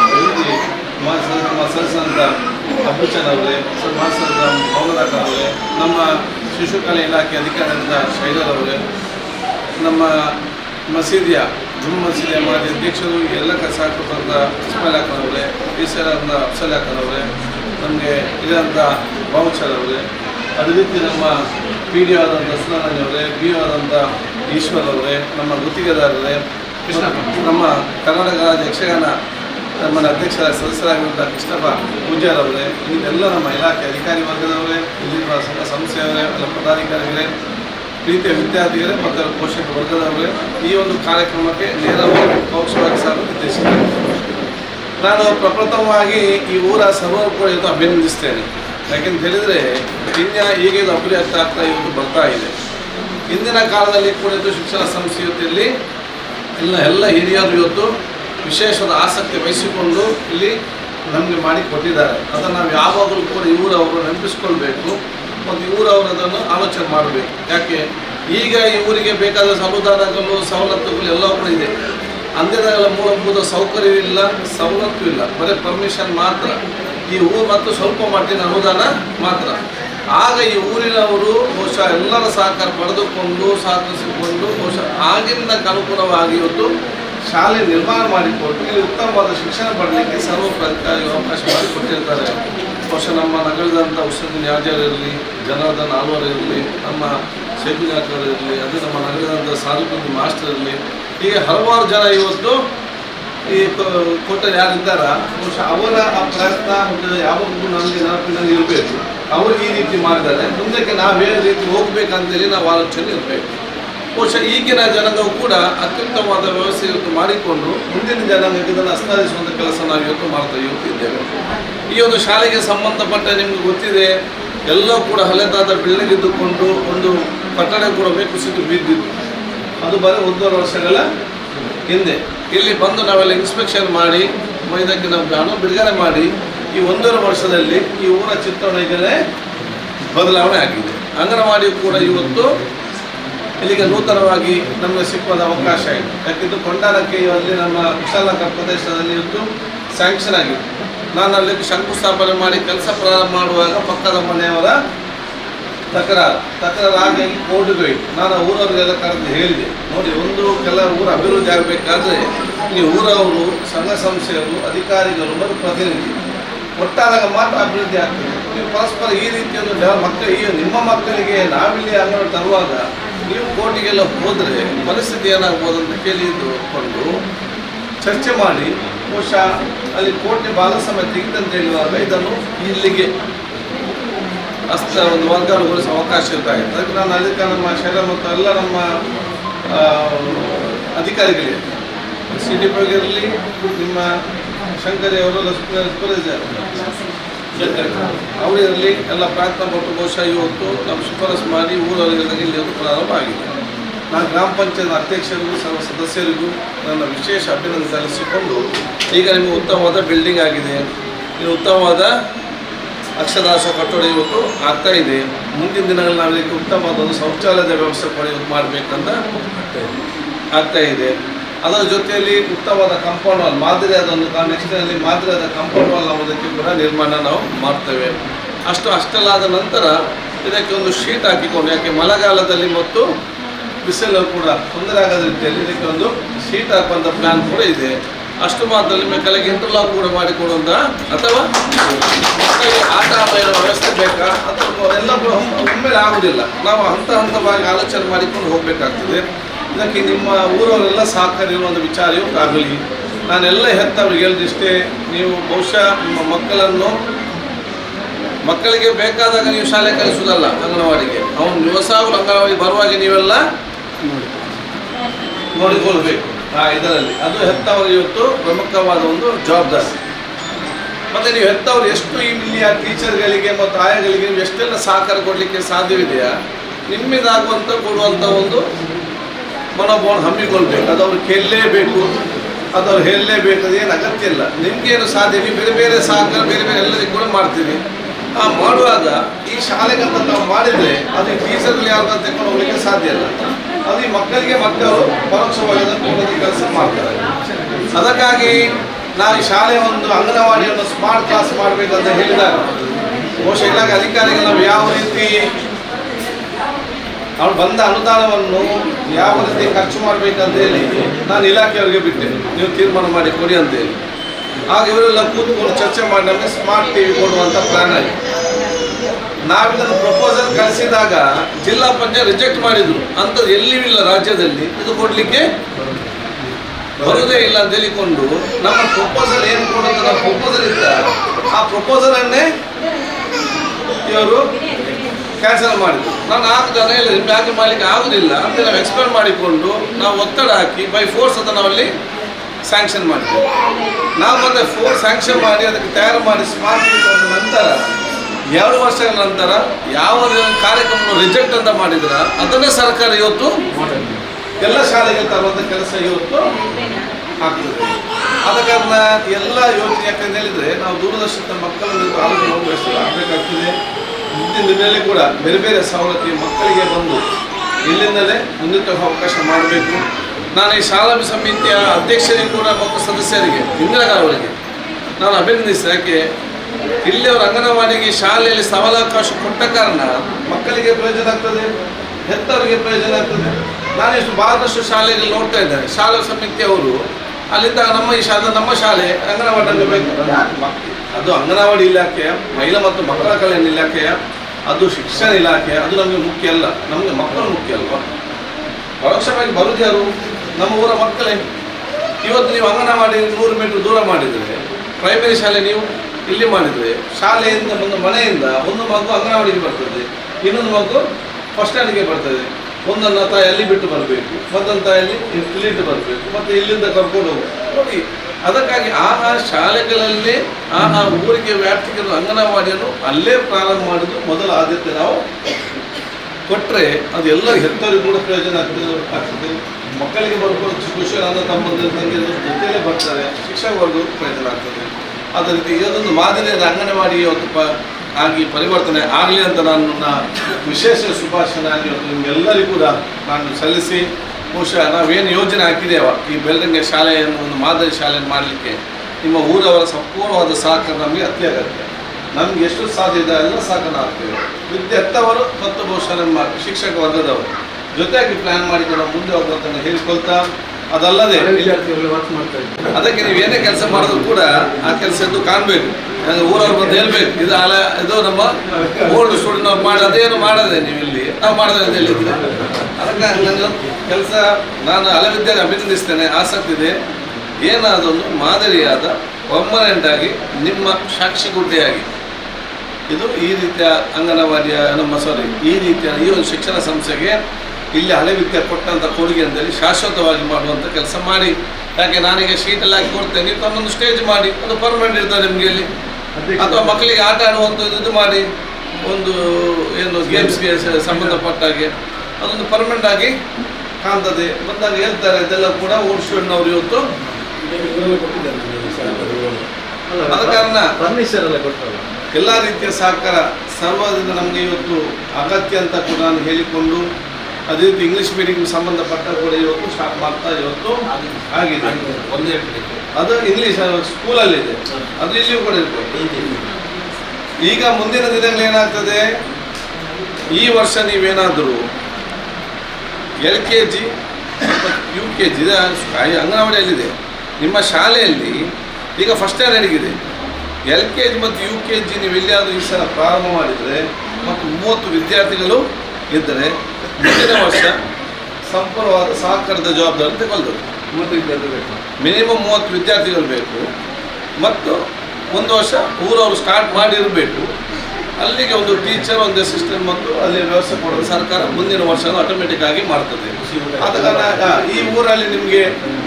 E: ಸದಸ್ಯ ಸದಸ್ಯರಾದಂಥ ಅಬ್ಬುಚನ್ ಅವರೇ ಮಾಸ್ಟರ್ ಮೊಹಮ್ಮದ್ ಅವರೇ, ನಮ್ಮ ಶಿಶುಕಲೆ ಇಲಾಖೆ ಅಧಿಕಾರಿಗಳಿಂದ ಶೈಲರ್ ಅವರೇ, ನಮ್ಮ ಮಸೀದಿಯ ಜುಮ್ ಮಸೀದಿಯ ಮಾಜಿ ಅಧ್ಯಕ್ಷರು ಎಲ್ಲ ಸಹಕೃತಂತ ಇಸ್ಮಾಯಿಲ್ ಹಾಕನವರೇ ಈಶ್ವರಂತ ಅಫ್ಸಲ್ ಅವರೇ, ನಮಗೆ ಇರೋಂಥ ಬಾವುಚರ್ ಅವರೇ, ಅದೇ ರೀತಿ ನಮ್ಮ ಪಿ ಡಿ ಆದಂಥ ಸುಧಾರಾಣಿ ಅವರೇ, ಬಿ ಆದಂಥ ಈಶ್ವರ್ ಅವರೇ, ನಮ್ಮ ಗುತ್ತಿಗೆದಾರರೇ ನಮ್ಮ ಕರ್ನಾಟಕ ರಾಜ್ಯ ಯಕ್ಷಗಾನ ನಮ್ಮ ಅಧ್ಯಕ್ಷರ ಸದಸ್ಯರಾಗಿರುವಂಥ ಕೃಷ್ಣಪ್ಪ ಪೂಜಾರ್ ಅವರೇ ಇದೆಲ್ಲ ನಮ್ಮ ಇಲಾಖೆ ಅಧಿಕಾರಿ ವರ್ಗದವರೇ, ಇಲ್ಲಿರುವ ಸಂಘ ಸಂಸ್ಥೆಯವರೇ, ಎಲ್ಲ ಪದಾಧಿಕಾರಿಗಳೇ, ಪ್ರೀತಿಯ ವಿದ್ಯಾರ್ಥಿಗಳೇ ಮತ್ತು ಪೋಷಕ ವರ್ಗದವರೇ ಈ ಒಂದು ಕಾರ್ಯಕ್ರಮಕ್ಕೆ ನೇರವಾಗಿ ಪೌಕ್ಷವಾಗಿ ಉದ್ದೇಶಿಸಿದ್ದಾರೆ. ನಾನು ಪ್ರಪ್ರಥಮವಾಗಿ ಈ ಊರ ಸರ್ವರು ಕೂಡ ಇವತ್ತು ಅಭಿನಂದಿಸ್ತೇನೆ. ಯಾಕೆಂತ ಹೇಳಿದರೆ ಇನ್ಯ ಈಗ ಇದು ಅಭಿವೃದ್ಧಿ ಆಗ್ತಾ ಇವತ್ತು ಬರ್ತಾ ಇದೆ. ಹಿಂದಿನ ಕಾಲದಲ್ಲಿ ಕೂಡ ಶಿಕ್ಷಣ ಸಂಸ್ಥೆ ಇವತ್ತು ಇಲ್ಲಿ ಎಲ್ಲ ಎಲ್ಲ ಹಿರಿಯರು ಇವತ್ತು ವಿಶೇಷವಾದ ಆಸಕ್ತಿ ವಹಿಸಿಕೊಂಡು ಇಲ್ಲಿ ನಮಗೆ ಮಾಡಿ ಕೊಟ್ಟಿದ್ದಾರೆ. ಅದನ್ನು ನಾವು ಯಾವಾಗಲೂ ಕೂಡ ಇವರವರು ನೆನಪಿಸ್ಕೊಳ್ಬೇಕು. ಮತ್ತು ಇವರವರು ಅದನ್ನು ಆಲೋಚನೆ ಮಾಡಬೇಕು. ಯಾಕೆ? ಈಗ ಇವರಿಗೆ ಬೇಕಾದ ಅನುದಾನಗಳು ಸವಲತ್ತುಗಳು ಎಲ್ಲವೂ ಕೂಡ ಇದೆ. ಅಂದಿನಗಳ ಮೂಲಭೂತ ಸೌಕರ್ಯವಿಲ್ಲ ಸವಲತ್ತು ಇಲ್ಲ. ಬರೀ ಪರ್ಮಿಷನ್ ಮಾತ್ರ. ಈ ಊರು ಮತ್ತು ಸ್ವಲ್ಪ ಮಟ್ಟಿನ ಅನುದಾನ ಮಾತ್ರ. ಆಗ ಈ ಊರಿನವರು ಬಹುಶಃ ಎಲ್ಲರ ಸಹಕಾರ ಪಡೆದುಕೊಂಡು, ಸಾಧಿಸಿಕೊಂಡು, ಬಹುಶಃ ಆಗಿಂದ ಅನುಗುಣವಾಗಿ ಇವತ್ತು ಶಾಲೆ ನಿರ್ಮಾಣ ಮಾಡಿಕೊಟ್ಟು ಇಲ್ಲಿ ಉತ್ತಮವಾದ ಶಿಕ್ಷಣ ಪಡಲಿಕ್ಕೆ ಸರ್ವ ಅವಕಾಶ ಮಾಡಿಕೊಟ್ಟಿರ್ತಾರೆ. ಬಹುಶಃ ನಮ್ಮ ನಗರದಂಥ ಉಷದಿನ ಯಾಜರ್ ಇರಲಿ ಜನಾರ್ದನ್ ಆಲ್ವರ್ ಇರಲಿ, ನಮ್ಮ ಶೇಖುಜಾಕರ್ ಇರಲಿ, ಅದೇ ನಮ್ಮ ನಗರದಂಥ ಸಾರ್ವಜನಿಕ ಮಾಸ್ಟರ್ ಇರಲಿ, ಹೀಗೆ ಹಲವಾರು ಜನ ಇವತ್ತು ಈ ಕೋಟೆ ಯಾರಿದ್ದಾರ, ಬಹುಶಃ ಅವರ ಆ ಪ್ರಯತ್ನ ಯಾವಾಗಲೂ ನಮಗೆ ನೆನಪಿನಲ್ಲಿ ಇರಬೇಕು. ಅವರು ಈ ರೀತಿ ಮಾಡಿದ್ದಾರೆ. ಮುಂದಕ್ಕೆ ನಾವು ಬೇರೆ ರೀತಿ ಹೋಗ್ಬೇಕಂತೇಳಿ ನಾವು ಆಲೋಚನೆ ಇರಬೇಕು. ಬಹುಶಃ ಈಗಿನ ಜನಾಂಗವು ಕೂಡ ಅತ್ಯುತ್ತಮವಾದ ವ್ಯವಸ್ಥೆಯನ್ನು ಮಾಡಿಕೊಂಡು ಮುಂದಿನ ಜನಾಂಗಕ್ಕೆ ಇದನ್ನು ಹಸ್ತಾಂತರಿಸುವಂಥ ಕೆಲಸ ನಾವು ಇವತ್ತು ಮಾಡ್ತಾ ಇದ್ದೇವೆ ಈ ಒಂದು ಶಾಲೆಗೆ ಸಂಬಂಧಪಟ್ಟ ನಿಮ್ಗೆ ಗೊತ್ತಿದೆ, ಎಲ್ಲ ಕೂಡ ಹಳೆದಾದ ಬಿಲ್ಡಿಂಗ್ ಇದ್ದುಕೊಂಡು ಒಂದು ಕಟ್ಟಡ ಕೂಡ ಕುಸಿದು ಬಿದ್ದಿದ್ದು ಅದು ಬರೀ ಒಂದೂವರೆ ವರ್ಷಗಳ ಹಿಂದೆ. ಇಲ್ಲಿ ಬಂದು ನಾವೆಲ್ಲ ಇನ್ಸ್ಪೆಕ್ಷನ್ ಮಾಡಿ ಇದಕ್ಕೆ ನಾವು ಹಣ ಬಿಡುಗಡೆ ಮಾಡಿ ಈ ಒಂದೂವರೆ ವರ್ಷದಲ್ಲಿ ಈ ಊರ ಚಿತ್ರಣ ಈಗಲೇ ಬದಲಾವಣೆ ಆಗಿದೆ. ಅಂಗನವಾಡಿ ಕೂಡ ಇವತ್ತು ಇಲ್ಲಿಗೆ ನೂತನವಾಗಿ ನಮಗೆ ಸಿಕ್ಕುವ ಅವಕಾಶ ಇದೆ. ಯಾಕಿದ್ದು ಕೊಂಡಾರಕ್ಕೆ ಅಲ್ಲಿ ನಮ್ಮ ವಿಶಾಲನಗರ ಪ್ರದೇಶದಲ್ಲಿ ಇವತ್ತು ಸ್ಯಾಂಕ್ಷನ್ ಆಗಿದೆ. ನಾನು ಅಲ್ಲಿ ಶಂಕುಸ್ಥಾಪನೆ ಮಾಡಿ ಕೆಲಸ ಪ್ರಾರಂಭ ಮಾಡುವಾಗ ಪಕ್ಕದ ಮನೆಯವರ ತಕರಾರು. ತಕರಾರಾಗಿ ಕೋರ್ಟ್ಗೆ ನಾನು ಊರವರಿಗೆಲ್ಲ ಕರೆದು ಹೇಳಿದೆ. ನೋಡಿ, ಒಂದು ಕೆಲ ಊರ ಅಭಿವೃದ್ಧಿ ಆಗಬೇಕಾದ್ರೆ ಈ ಊರವರು ಸಂಘ ಸಂಸ್ಥೆಯವರು, ಅಧಿಕಾರಿಗಳು ಮತ್ತು ಪ್ರತಿನಿಧಿ ಒಟ್ಟಾದಾಗ ಮಾತ್ರ ಅಭಿವೃದ್ಧಿ ಆಗ್ತದೆ. ನೀವು ಪರಸ್ಪರ ಈ ರೀತಿಯೊಂದು ಮಕ್ಕಳು ಈ ನಿಮ್ಮ ಮಕ್ಕಳಿಗೆ ನಾವಿಲ್ಲಿ ಅಂಗಡಿ ತರುವಾಗ ನೀವು ಕೋರ್ಟಿಗೆಲ್ಲ ಹೋದರೆ ಪರಿಸ್ಥಿತಿ ಏನಾಗ್ಬೋದು ಅಂತ ಕೇಳಿದುಕೊಂಡು ಚರ್ಚೆ ಮಾಡಿ, ಬಹುಶಃ ಅಲ್ಲಿ ಕೋರ್ಟ್ಗೆ ಸಮಯ ತೆಗೆದಂತ ಹೇಳುವಾಗ ಇದನ್ನು ಇಲ್ಲಿಗೆ ಅಸ್ತ ಒಂದು ವರ್ಗಾವಣೆಗೊಳಿಸುವ ಅವಕಾಶ ಇರ್ತಾಯಿತ್ತು ಅದಕ್ಕೆ ನಾನು ಅದಕ್ಕೆ ನಮ್ಮ ಶರೀರ ಮತ್ತು ಎಲ್ಲ ನಮ್ಮ ಅಧಿಕಾರಿಗಳಿಗೆ ಸಿ ಡಿ ಇರಲಿ, ನಿಮ್ಮ ಶಂಕರಿ ಅವರು ಅವರಿರಲಿ ಎಲ್ಲ ಪ್ರಯತ್ನ ಪಟ್ಟು ಬಹುಶಃ ಇವತ್ತು ನಮ್ಮ ಶಿಫಾರಸು ಮಾಡಿ ಊರವರಿಗೆ ಇಲ್ಲಿ ಒಂದು ಪ್ರಾರಂಭ ಆಗಿದೆ. ನಾನು ಗ್ರಾಮ ಪಂಚಾಯತ್ ಅಧ್ಯಕ್ಷರಿಗೂ ಸರ್ವ ಸದಸ್ಯರಿಗೂ ನನ್ನ ವಿಶೇಷ ಅಭಿನಂದನೆ ಸಲ್ಲಿಸಿಕೊಂಡು ಈಗ ನಿಮಗೆ ಉತ್ತಮವಾದ ಬಿಲ್ಡಿಂಗ್ ಆಗಿದೆ. ಇದು ಉತ್ತಮವಾದ ಅಕ್ಷದಾಸ ಕಟ್ಟಡ ಇವತ್ತು ಆಗ್ತಾ ಇದೆ. ಮುಂದಿನ ದಿನಗಳಲ್ಲಿ ನಾವು ಇದಕ್ಕೆ ಉತ್ತಮವಾದ ಒಂದು ಶೌಚಾಲಯದ ವ್ಯವಸ್ಥೆ ಕೂಡ ಮಾಡಬೇಕಂತ ಆಗ್ತಾ ಇದೆ. ಅದರ ಜೊತೆಯಲ್ಲಿ ಉತ್ತಮವಾದ ಕಾಂಪೌಂಡ್ ವಾಲ್ ಮಾದರಿಯಾದ ಒಂದು ನೆಕ್ಸ್ಟ್ನಲ್ಲಿ ಮಾದರಿಯಾದ ಕಾಂಪೌಂಡ್ ವಾಲ್ ಅನ್ನೋದಕ್ಕೆ ಕೂಡ ನಿರ್ಮಾಣ ನಾವು ಮಾಡ್ತೇವೆ. ಅಷ್ಟು ಅಷ್ಟಲ್ಲಾದ ನಂತರ ಇದಕ್ಕೆ ಒಂದು ಶೀಟ್ ಹಾಕಿಕೊಂಡು, ಯಾಕೆ ಮಳೆಗಾಲದಲ್ಲಿ ಮತ್ತು ಬಿಸಿಲು ಕೂಡ ತೊಂದರೆ ಆಗದ ರೀತಿಯಲ್ಲಿ ಇದಕ್ಕೆ ಒಂದು ಶೀಟ್ ಹಾಕುವಂಥ ಪ್ಲಾನ್ ಕೂಡ ಇದೆ. ಅಷ್ಟು ಮಾತ್ರದಲ್ಲಿ ಮಕ್ಕಳಿಗೆ ಇಂಟರ್ಲಾಕ್ ಕೂಡ ಮಾಡಿಕೊಡುವಂತಹ ಅಥವಾ ಮಕ್ಕಳಿಗೆ ಆಟ ವ್ಯವಸ್ಥೆ ಬೇಕಾ? ಅಥವಾ ಎಲ್ಲ ಒಮ್ಮೆಲೆ ಆಗುವುದಿಲ್ಲ ನಾವು ಹಂತ ಹಂತವಾಗಿ ಆಲೋಚನೆ ಮಾಡಿಕೊಂಡು ಹೋಗಬೇಕಾಗ್ತದೆ. ಇದಕ್ಕೆ ನಿಮ್ಮ ಊರವರೆಲ್ಲ ಸಹಕಾರ ಇರುವ ಒಂದು ವಿಚಾರ ಇವತ್ತಾಗಲಿ ನಾನೆಲ್ಲ ಹೆತ್ತವರಿಗೆ ಹೇಳಿದಿಷ್ಟೇ. ನೀವು ಬಹುಶಃ ನಿಮ್ಮ ಮಕ್ಕಳನ್ನು, ಮಕ್ಕಳಿಗೆ ಬೇಕಾದಾಗ ನೀವು ಶಾಲೆ ಕಲಿಸುವುದಲ್ಲ ಅಂಗನವಾಡಿಗೆ. ಅವನು ಅವರು ಅಂಗನವಾಡಿ ಬರುವಾಗ ನೀವೆಲ್ಲ ನೋಡಿಕೊಳ್ಬೇಕು. ಆ ಇದರಲ್ಲಿ. ಅದು ಹೆತ್ತವರು ಇವತ್ತು ಪ್ರಮುಖವಾದ ಒಂದು ಜವಾಬ್ದಾರಿ. ಮತ್ತೆ ನೀವು ಹೆತ್ತವರು ಎಷ್ಟು ಇಲ್ಲಿಯ ಟೀಚರ್ಗಳಿಗೆ ಮತ್ತು ಆಯಗಳಿಗೆ ನೀವು ಎಷ್ಟೆಲ್ಲ ಸಹಕಾರ ಕೊಡಲಿಕ್ಕೆ ಸಾಧ್ಯವಿದೆಯಾ? ನಿಮ್ಮಿದಾಗುವಂಥ ಕೊಡುವಂಥ ಒಂದು ಮನೋಭಾವ ಹಮ್ಮಿಕೊಳ್ಬೇಕು ಅದು ಅವ್ರು ಕೇಳಲೇಬೇಕು ಅದು ಅವ್ರು ಹೇಳಲೇಬೇಕು, ಅದೇನು ಅಗತ್ಯ ಇಲ್ಲ. ನಿಮಗೇನು ಸಾಧ್ಯ ಬೇರೆ ಬೇರೆ ಸಹಕಾರ ಬೇರೆ ಬೇರೆ ಎಲ್ಲರಿಗೂ ಕೂಡ ಮಾಡ್ತೀವಿ ಆ ಮಾಡುವಾಗ ಈ ಶಾಲೆಗಂತ ನಾವು ಮಾಡಿದರೆ ಅದು ಟೀಚರ್ಗಳು ಯಾರು ತೆಕೊಂಡು ಹೋಗ್ಲಿಕ್ಕೆ ಸಾಧ್ಯ ಇಲ್ಲ. ಅದು ಈ ಮಕ್ಕಳಿಗೆ ಮಕ್ಕಳು ಪರೋಕ್ಷವಾಗಿ ಅದನ್ನು ಕೆಲಸ ಮಾಡ್ತಾರೆ. ಅದಕ್ಕಾಗಿ ನಾವು ಶಾಲೆ ಒಂದು ಅಂಗನವಾಡಿಯನ್ನು ಸ್ಮಾರ್ಟ್ ಕ್ಲಾಸ್ ಮಾಡಬೇಕಂತ ಹೇಳಿದಾಗ, ಬಹುಶಃ ಇಲಾಖೆ ಅಧಿಕಾರಿಗಳು ನಾವು ಯಾವ ರೀತಿ ಅವ್ರು ಬಂದ ಅನುದಾನವನ್ನು ಯಾವ ರೀತಿ ಖರ್ಚು ಮಾಡಬೇಕಂತ ಹೇಳಿ ನಾನು ಇಲಾಖೆಯವರಿಗೆ ಬಿಟ್ಟೆ. ನೀವು ತೀರ್ಮಾನ ಮಾಡಿ ಕೊಡಿ ಅಂತ ಹೇಳಿ. ಆಗ ಇವರೆಲ್ಲ ಕೂತ್ಕೊಂಡು ಚರ್ಚೆ ಮಾಡಿ ನಮಗೆ ಸ್ಮಾರ್ಟ್ ಟಿವಿ ಕೊಡುವಂಥ ಪ್ಲಾನ್ ಆಗಿ ನಾವಿದನ್ನು ಪ್ರಪೋಸಲ್ ಕಳಿಸಿದಾಗ ಜಿಲ್ಲಾ ಪಂಚಾಯತ್ ರಿಜೆಕ್ಟ್ ಮಾಡಿದ್ರು. ಅಂಥದ್ದು ಎಲ್ಲಿಯೂ ಇಲ್ಲ ರಾಜ್ಯದಲ್ಲಿ. ಇದು ಕೊಡಲಿಕ್ಕೆ ಬರುವುದೇ ಇಲ್ಲ ಅಂತ ಹೇಳಿಕೊಂಡು ನಮ್ಮ ಪ್ರಪೋಸಲ್ ಏನು ಕೊಡೋದು ನಮ್ಮ ಪ್ರಪೋಸಲ್ ಇದ್ದ ಆ ಪ್ರಪೋಸಲನ್ನೇ ಇವರು ಕ್ಯಾನ್ಸಲ್ ಮಾಡಿದ್ರು. ನಾನು ನಾಲ್ಕು ಜನ ನಿಮ್ಮ ಬ್ಯಾಂಕ್ ಮಾಡಲಿಕ್ಕೆ ಆಗುದಿಲ್ಲ ಅಂತ ನಾವು ಎಕ್ಸ್ಪ್ಲೇನ್ ಮಾಡಿಕೊಂಡು ನಾವು ಒತ್ತಡ ಹಾಕಿ ಬೈ ಫೋರ್ಸ್ ಅಂತ ನಾವಲ್ಲಿ ಸ್ಯಾಂಕ್ಷನ್ ಮಾಡಿದ್ವಿ. ನಾವು ಮತ್ತೆ ಫೋರ್ ಸ್ಯಾಂಕ್ಷನ್ ಮಾಡಿ ಅದಕ್ಕೆ ತಯಾರು ಮಾಡಿ ಸ್ಮಾರ್ಟ್ ನಂತರ ಎರಡು ವರ್ಷಗಳ ನಂತರ ಯಾವ ಕಾರ್ಯಕ್ರಮವನ್ನು ರಿಜೆಕ್ಟ್ ಅಂತ ಮಾಡಿದ್ರ ಅದನ್ನೇ ಸರ್ಕಾರ ಇವತ್ತು ಎಲ್ಲ ಶಾಲೆಗೆ ತರುವಂಥ ಕೆಲಸ ಇವತ್ತು ಆಗ್ತದೆ. ಆದ ಕಾರಣ ಎಲ್ಲ ಯೋಜನೆ ಯಾಕಂತ ಹೇಳಿದ್ರೆ ನಾವು ದೂರದರ್ಶನದ ಮಕ್ಕಳನ್ನು ಆಗಬೇಕಾಗ್ತದೆ. ದಿನದಲ್ಲಿ ಕೂಡ ಬೇರೆ ಬೇರೆ ಸವಲತ್ತು ಮಕ್ಕಳಿಗೆ ಬಂದು ಇಲ್ಲಿಂದಲೇ ಮುಂದಿನ ಅವಕಾಶ ಮಾಡಬೇಕು. ನಾನು ಈ ಶಾಲಾ ಸಮಿತಿಯ ಅಧ್ಯಕ್ಷರಿಗೆ ಕೂಡ ಮತ್ತು ಸದಸ್ಯರಿಗೆ ಇಂದಿರಾ ಅವರಿಗೆ ನಾನು ಅಭಿನಂದಿಸಿ ಯಾಕೆ? ಇಲ್ಲಿ ಅಂಗನವಾಡಿಗೆ ಶಾಲೆಯಲ್ಲಿ ಸವಾಲಾವಕಾಶ ಕೊಟ್ಟ ಕಾರಣ ಮಕ್ಕಳಿಗೆ ಪ್ರಯೋಜನ ಆಗ್ತದೆ, ಹೆತ್ತವರಿಗೆ ಪ್ರಯೋಜನ ಆಗ್ತದೆ. ನಾನು ಇಷ್ಟು ಬಹಳಷ್ಟು ಶಾಲೆಗಳು ನೋಡ್ತಾ ಇದ್ದಾರೆ ಶಾಲಾ ಸಮಿತಿಯವರು ಅಲ್ಲಿದ್ದಾಗ ನಮ್ಮ ಈ ಶಾಲೆ, ನಮ್ಮ ಶಾಲೆ ಅಂಗನವಾಡಿ ಬೇಕು. ಅದು ಅಂಗನವಾಡಿ ಇಲಾಖೆಯ, ಮಹಿಳಾ ಮತ್ತು ಮಕ್ಕಳ ಕಲ್ಯಾಣ ಇಲಾಖೆಯ, ಅದು ಶಿಕ್ಷಣ ಇಲಾಖೆ ಅದು ನಮಗೆ ಮುಖ್ಯ ಅಲ್ಲ. ನಮಗೆ ಮಕ್ಕಳು ಮುಖ್ಯ ಅಲ್ವಾ? ಪರೋಕ್ಷವಾಗಿ ಬರುದು ಯಾರು? ನಮ್ಮ ಊರ ಮಕ್ಕಳೇ. ಇವತ್ತು ನೀವು ಅಂಗನವಾಡಿ ನೂರು ಮೀಟರ್ ದೂರ ಮಾಡಿದರೆ ಪ್ರೈಮರಿ ಶಾಲೆ ನೀವು ಇಲ್ಲಿ ಮಾಡಿದರೆ, ಶಾಲೆಯಿಂದ ಒಂದು ಮನೆಯಿಂದ ಒಂದು ಮಗು ಅಂಗನವಾಡಿಗೆ ಬರ್ತದೆ, ಇನ್ನೊಂದು ಮಗು ಫಸ್ಟ್ ಸ್ಟ್ಯಾಂಡ್ಗೆ ಬರ್ತದೆ. ಒಂದನ್ನು ತಾಯಿ ಅಲ್ಲಿ ಬಿಟ್ಟು ಬರಬೇಕು, ಮತ್ತೊಂದು ತಾಯಲ್ಲಿ ಇಲ್ಲಿಟ್ಟು ಬರಬೇಕು, ಮತ್ತು ಇಲ್ಲಿಂದ ಕರ್ಕೊಂಡು ಹೋಗ್ಬೇಕು. ನೋಡಿ, ಅದಕ್ಕಾಗಿ ಆ ಆ ಶಾಲೆಗಳಲ್ಲಿ ಆಹಾ ಊರಿಗೆ ವ್ಯಾಪ್ತಿಗೆ ಅಂಗನವಾಡಿಯನ್ನು ಅಲ್ಲೇ ಪ್ರಾರಂಭ ಮಾಡಿದ್ದು ಮೊದಲ ಆದ್ಯತೆ ನಾವು ಕೊಟ್ಟರೆ ಅದು ಎಲ್ಲ ಹೆತ್ತವರಿಗೂ ಕೂಡ ಪ್ರಯೋಜನ ಆಗ್ತದೆ ಆಗ್ತದೆ. ಮಕ್ಕಳಿಗೆ ಬರ್ಬೋದು ಖುಷಿ ನನ್ನ ತಮ್ಮಂದಿರ, ತಂಗಿಯರು ಜೊತೆಯಲ್ಲೇ ಬರ್ತಾರೆ ಶಿಕ್ಷಕ ವರ್ಗಕ್ಕೂ ಪ್ರಯೋಜನ ಆಗ್ತದೆ. ಅದೇ ರೀತಿ ಇದೊಂದು ಮಾದರಿಯಾದ ಅಂಗನವಾಡಿ ಒಂದು ಪ ಆಗಿ ಪರಿವರ್ತನೆ ಆಗಲಿ ಅಂತ ನಾನು ನನ್ನ ವಿಶೇಷ ಶುಭಾಶಯ ಆಗಿ ಇವತ್ತು ನಿಮಗೆಲ್ಲರಿಗೂ ನಾನು ಸಲ್ಲಿಸಿ ಬಹುಶಃ ನಾವೇನು ಯೋಜನೆ ಹಾಕಿದ್ದೇವ ಈ ಬೆಳದಂಗೆ ಶಾಲೆಯನ್ನು ಒಂದು ಮಾದರಿ ಶಾಲೆಯನ್ನು ಮಾಡಲಿಕ್ಕೆ ನಿಮ್ಮ ಊರವರ ಸಂಪೂರ್ಣವಾದ ಸಹಕಾರ ನಮಗೆ ಅತಿ ಅಗತ್ಯ ನಮ್ಗೆ ಎಷ್ಟು ಸಾಧ್ಯ ಇದೆ ಎಲ್ಲ ಸಹಕಾರ ಆಗ್ತೇವೆ ವಿದ್ಯಾರ್ಥವರು ಮತ್ತು ಬಹುಶಃ ನಮ್ಮ ಶಿಕ್ಷಕ ವರ್ಗದವರು. ಜೊತೆಯಾಗಿ ಪ್ಲ್ಯಾನ್ ಮಾಡಿಕೊಂಡು ಮುಂದೆ ಹೋಗುವಂತ ಹೇಳಿಕೊಳ್ತಾ ಅದಲ್ಲದೆ ಅದಕ್ಕೆ ನೀವು ಏನೇ ಕೆಲಸ ಮಾಡಿದ್ರು ಕೂಡ ಆ ಕೆಲಸದ್ದು ಕಾಣಬೇಕು. ಊರವ್ರು ಬಂದು ಹೇಳ್ಬೇಕು ಇದು ಅಲ ಇದು ನಮ್ಮ ಓಲ್ಡ್ ಸ್ಟೂಡೆಂಟ್ ನಾವು ಮಾಡಿ ಅದೇನು ಮಾಡದೆ ನೀವು ಇಲ್ಲಿ ನಾವು ಮಾಡದೆ ಅಂತ ಹೇಳಿದ್ರೆ. ಅದಕ್ಕೆ ನನ್ನ ಕೆಲಸ ನಾನು ವಿದ್ಯಾರ್ಥಿ ಅಭಿನಂದಿಸ್ತೇನೆ ಆಸಕ್ತಿ ಇದೆ. ಏನಾದೊಂದು ಮಾದರಿಯಾದ ಪರ್ಮನೆಂಟ್ ಆಗಿ ನಿಮ್ಮ ಸಾಕ್ಷಿ ಗುಡ್ಡೆಯಾಗಿ ಇದು ಈ ರೀತಿಯ ಅಂಗನವಾಡಿಯ ನಮ್ಮ ಸಾರಿ ಈ ರೀತಿಯ ಈ ಒಂದು ಶಿಕ್ಷಣ ಸಂಸ್ಥೆಗೆ ಇಲ್ಲಿ ಹಳೆ ವಿದ್ಯೆ ಕೊಟ್ಟಂಥ ಕೊಡುಗೆ ಅಂತೇಳಿ ಶಾಶ್ವತವಾಗಿ ಮಾಡುವಂಥ ಕೆಲಸ ಮಾಡಿ. ಯಾಕೆ ನಾನೀಗ ಶೀಟಲ್ಲಿ ಹಾಕಿ ಕೊಡ್ತೇನೆ ನೀವು ತನ್ನೊಂದು ಸ್ಟೇಜ್ ಮಾಡಿ. ಅದು ಪರ್ಮನೆಂಟ್ ಇರ್ತದೆ ನಿಮಗೆ ಇಲ್ಲಿ. ಅಥವಾ ಮಕ್ಕಳಿಗೆ ಆಟ ಆಡುವಂಥದ್ದು ಇದು ಮಾಡಿ ಒಂದು ಏನು ಗೇಮ್ಸ್ಗೆ ಸಂಬಂಧಪಟ್ಟ ಹಾಗೆ ಅದೊಂದು ಪರ್ಮನೆಂಟ್ ಆಗಿ ಕಾಣ್ತದೆ. ಬಂದಾಗ ಹೇಳ್ತಾರೆ ಇದೆಲ್ಲ ಕೂಡ ಓಡಿಸ್ಕೊಂಡವ್ರು ಇವತ್ತು. ಆದ ಕಾರಣ
F: ಎಲ್ಲ
E: ರೀತಿಯ ಸಹಕಾರ ಸರ್ವದಿಂದ ನಮಗೆ ಇವತ್ತು ಅಗತ್ಯ ಅಂತ ಕೂಡ ನಾನು ಹೇಳಿಕೊಂಡು ಅದೇ ರೀತಿ ಇಂಗ್ಲಿಷ್ ಮೀಡಿಯಂ ಸಂಬಂಧಪಟ್ಟ ಕೂಡ ಇವತ್ತು ಸ್ಟಾರ್ಟ್ ಮಾಡ್ತಾ ಇವತ್ತು ಆಗಿದೆ. ಒಂದೇ ಅದು ಇಂಗ್ಲಿಷ್ ಸ್ಕೂಲಲ್ಲಿದೆ ಅದು ಇಲ್ಲಿಯೂ ಕೂಡ ಇರ್ಬೋದು. ಈಗ ಮುಂದಿನ ದಿನಗಳು ಏನಾಗ್ತದೆ? ಈ ವರ್ಷ ನೀವೇನಾದರೂ L K G U K G ಅಂಗನವಾಡಿಯಲ್ಲಿದೆ ನಿಮ್ಮ ಶಾಲೆಯಲ್ಲಿ ಈಗ ಫಸ್ಟ್ ಸ್ಟ್ಯಾಂಡರ್ಡ್ಗಿದೆ ಎಲ್ ಕೆ ಜಿ ಮತ್ತು ಯು ಕೆ ಜಿ ನೀವು ಎಲ್ಲಿಯಾದರೂ ಈ ಸಲ ಪ್ರಾರಂಭ ಮಾಡಿದರೆ ಮತ್ತು ಮೂವತ್ತು ವಿದ್ಯಾರ್ಥಿಗಳು ಇದ್ದರೆ ಮುಂದಿನ ವರ್ಷ ಸಂಪೂರ್ಣವಾದ ಸಹಕಾರದ ಜವಾಬ್ದಾರಿ ತಗೊಳ್ತದೆ.
F: ಮೂವತ್ತು ವಿದ್ಯಾರ್ಥಿ ಬೇಕು.
E: ಮಿನಿಮಮ್ ಮೂವತ್ತು ವಿದ್ಯಾರ್ಥಿಗಳು ಬೇಕು. ಮತ್ತು ಒಂದು ವರ್ಷ ಊರವರು ಸ್ಟಾರ್ಟ್ ಮಾಡಿರಬೇಕು. ಅಲ್ಲಿಗೆ ಒಂದು ಟೀಚರ್ ಒಂದು ಸಿಸ್ಟಮ್ ಮತ್ತು ಅಲ್ಲಿ ವ್ಯವಸ್ಥೆ ಕೊಡೋದು ಸರ್ಕಾರ ಮುಂದಿನ ವರ್ಷ ಆಟೋಮೆಟಿಕ್ ಆಗಿ ಮಾಡ್ತದೆ. ಆದ ಕಾರಣ ಈ ಊರಲ್ಲಿ ನಿಮಗೆ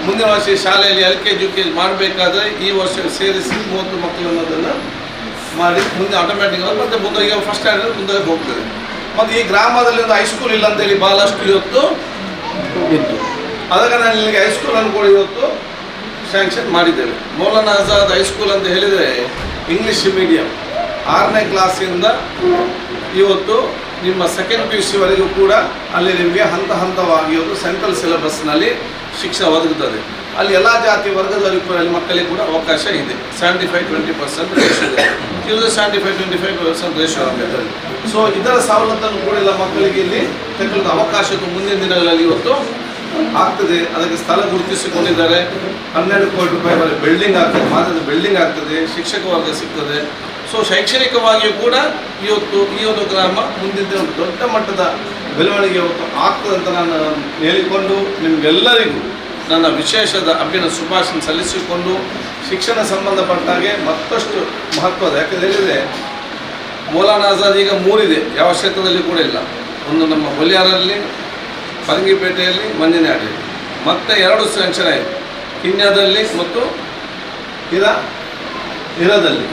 E: ಮುಂದಿನ ವರ್ಷ ಶಾಲೆಯಲ್ಲಿ L K G U K G ಮಾಡಬೇಕಾದ್ರೆ ಈ ವರ್ಷ ಸೇರಿಸಿ ಮೂವತ್ತು ಮಕ್ಕಳು ಅನ್ನೋದನ್ನು ಮಾಡಿ ಮುಂದೆ ಆಟೋಮೆಟಿಕ್ ಮತ್ತೆ ಮುಂದೆ ಈಗ ಫಸ್ಟ್ ಸ್ಟ್ಯಾಂಡರ್ಡ್ ಮುಂದೆ ಹೋಗ್ತದೆ. ಮತ್ತು ಈ ಗ್ರಾಮದಲ್ಲಿ ಒಂದು ಹೈಸ್ಕೂಲ್ ಇಲ್ಲ ಅಂತೇಳಿ ಬಹಳಷ್ಟು ಇವತ್ತು ಇತ್ತು. ಅದಕ್ಕೆ ನಾನು ಇಲ್ಲಿಗೆ ಹೈಸ್ಕೂಲ್ ಅನ್ಕೊಂಡು ಇವತ್ತು ಸ್ಯಾಂಕ್ಷನ್ ಮಾಡಿದ್ದೇವೆ. ಮೌಲಾನ ಆಜಾದ್ ಹೈಸ್ಕೂಲ್ ಅಂತ ಹೇಳಿದರೆ ಇಂಗ್ಲೀಷ್ ಮೀಡಿಯಂ ಆರನೇ ಕ್ಲಾಸಿಂದ ಇವತ್ತು ನಿಮ್ಮ ಸೆಕೆಂಡ್ ಪಿ ಯು ಸಿವರೆಗೂ ಕೂಡ ಅಲ್ಲಿ ನಿಮಗೆ ಹಂತ ಹಂತವಾಗಿ ಒಂದು ಸೆಂಟ್ರಲ್ ಸಿಲೆಬಸ್ನಲ್ಲಿ ಶಿಕ್ಷಣ ಒದಗುತ್ತದೆ. ಅಲ್ಲಿ ಎಲ್ಲ ಜಾತಿ ವರ್ಗದವರಿಗೂ ಮಕ್ಕಳಿಗೆ ಕೂಡ ಅವಕಾಶ ಇದೆ. Seventy five twenty percent ration ಇದೆ. Seventy five twenty five percent ration ಆಗುತ್ತೆ. ಸೊ ಇದರ ಸವಲತ್ತನ್ನು ಕೂಡ ಎಲ್ಲ ಮಕ್ಕಳಿಗೆ ಇಲ್ಲಿ ತೆಗೆದುಕೊಳ್ಳೋ ಅವಕಾಶಕ್ಕೆ ಮುಂದಿನ ದಿನಗಳಲ್ಲಿ ಇವತ್ತು ಆಗ್ತದೆ. ಅದಕ್ಕೆ ಸ್ಥಳ ಗುರುತಿಸಿಕೊಂಡಿದ್ದಾರೆ. ಹನ್ನೆರಡು ಕೋಟಿ ರೂಪಾಯಿ ಮೇಲೆ ಬಿಲ್ಡಿಂಗ್ ಆಗ್ತದೆ. ಮಾತ್ರ ಬಿಲ್ಡಿಂಗ್ ಆಗ್ತದೆ. ಶಿಕ್ಷಕ ವರ್ಗ ಸಿಗ್ತದೆ. ಸೊ ಶೈಕ್ಷಣಿಕವಾಗಿಯೂ ಕೂಡ ಇವತ್ತು ಈ ಒಂದು ಗ್ರಾಮ ಮುಂದಿನ ದೊಡ್ಡ ಮಟ್ಟದ ಬೆಳವಣಿಗೆ ಇವತ್ತು ಆಗ್ತದೆ ಅಂತ ನಾನು ಹೇಳಿಕೊಂಡು ನಿಮಗೆಲ್ಲರಿಗೂ ನನ್ನ ವಿಶೇಷದ ಅಭಿನ ಶುಭಾಶಯ ಸಲ್ಲಿಸಿಕೊಂಡು ಶಿಕ್ಷಣ ಸಂಬಂಧಪಟ್ಟಾಗೆ ಮತ್ತಷ್ಟು ಮಹತ್ವದ ಯಾಕಂದ್ರೆ ಹೇಳಿದರೆ ಮೌಲಾನ ಆಜಾದ್ ಈಗ ಮೂರಿದೆ ಯಾವ ಕ್ಷೇತ್ರದಲ್ಲಿ ಕೂಡ ಇಲ್ಲ. ಒಂದು ನಮ್ಮ ಹೊಲಿಯಾರಲ್ಲಿ ಪರಂಗಿಪೇಟೆಯಲ್ಲಿ ಮಂಜಿನಾಡಿ ಮತ್ತೆ ಎರಡು ಸ್ಯಾಂಕ್ಷನ್ ಆಯಿತು ಕಿನ್ಯಾದಲ್ಲಿ ಮತ್ತು ಇರ ಇರದಲ್ಲಿ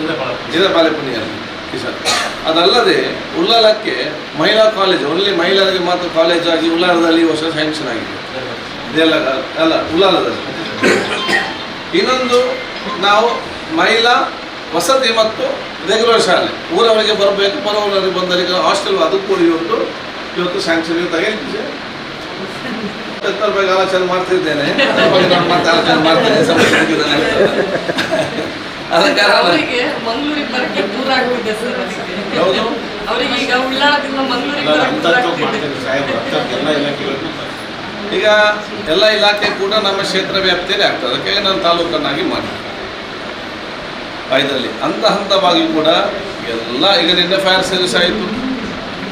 E: ಹಿರಬಾಲೆಪುಣಿಯಲ್ಲಿ ಕಿಶನ್ ಅದಲ್ಲದೆ ಉಲ್ಲಾಲಕ್ಕೆ ಮಹಿಳಾ ಕಾಲೇಜ್ ಓನ್ಲಿ ಮಹಿಳೆಯರಿಗೆ ಮಾತ್ರ ಕಾಲೇಜ್ ಆಗಿ ಉಲ್ಲಾಲದಲ್ಲಿ ಈ ವರ್ಷ ಸ್ಯಾಂಕ್ಷನ್ ಆಗಿದೆ. ಇದೆಲ್ಲ ಅಲ್ಲ ಉಲಾಲದಲ್ಲಿ. ಇನ್ನೊಂದು ನಾವು ಮಹಿಳಾ ವಸತಿ ಮತ್ತು ರೆಗ್ಯುಲರ್ ಶಾಲೆ. ಊರವರಿಗೆ ಬರಬೇಕು ಬರೋವರಿಗೆ ಬಂದವರಿಗೆ ಹಾಸ್ಟೆಲ್ ಅದು ಕೂಡ ಇವತ್ತು ಇವತ್ತು ಸ್ಯಾಂಕ್ಷನ್ ಹೇಳಿದ್ದೆ ಎತ್ತರ ಬಗ್ಗೆ ಆಲೋಚನೆ ಮಾಡ್ತಿದ್ದೇನೆ. ಆಲೋಚನೆ ಮಾಡ್ತೇನೆ. ಆದ ಕಾರಣ
C: ಮಂಗಳೂರಿಗೆ ಈಗ
E: ಎಲ್ಲ ಇಲಾಖೆ ಕೂಡ ನಮ್ಮ ಕ್ಷೇತ್ರ ವ್ಯಾಪ್ತಿಯಲ್ಲಿ ಆಗ್ತದೆ. ಅದಕ್ಕೆ ನಾನು ತಾಲೂಕನ್ನಾಗಿ ಮಾಡಿ ಐದರಲ್ಲಿ ಹಂತ ಹಂತವಾಗಿ ಕೂಡ ಎಲ್ಲ, ಈಗ ನಿನ್ನೆ ಫೈರ್ ಸರ್ವಿಸ್ ಆಯಿತು.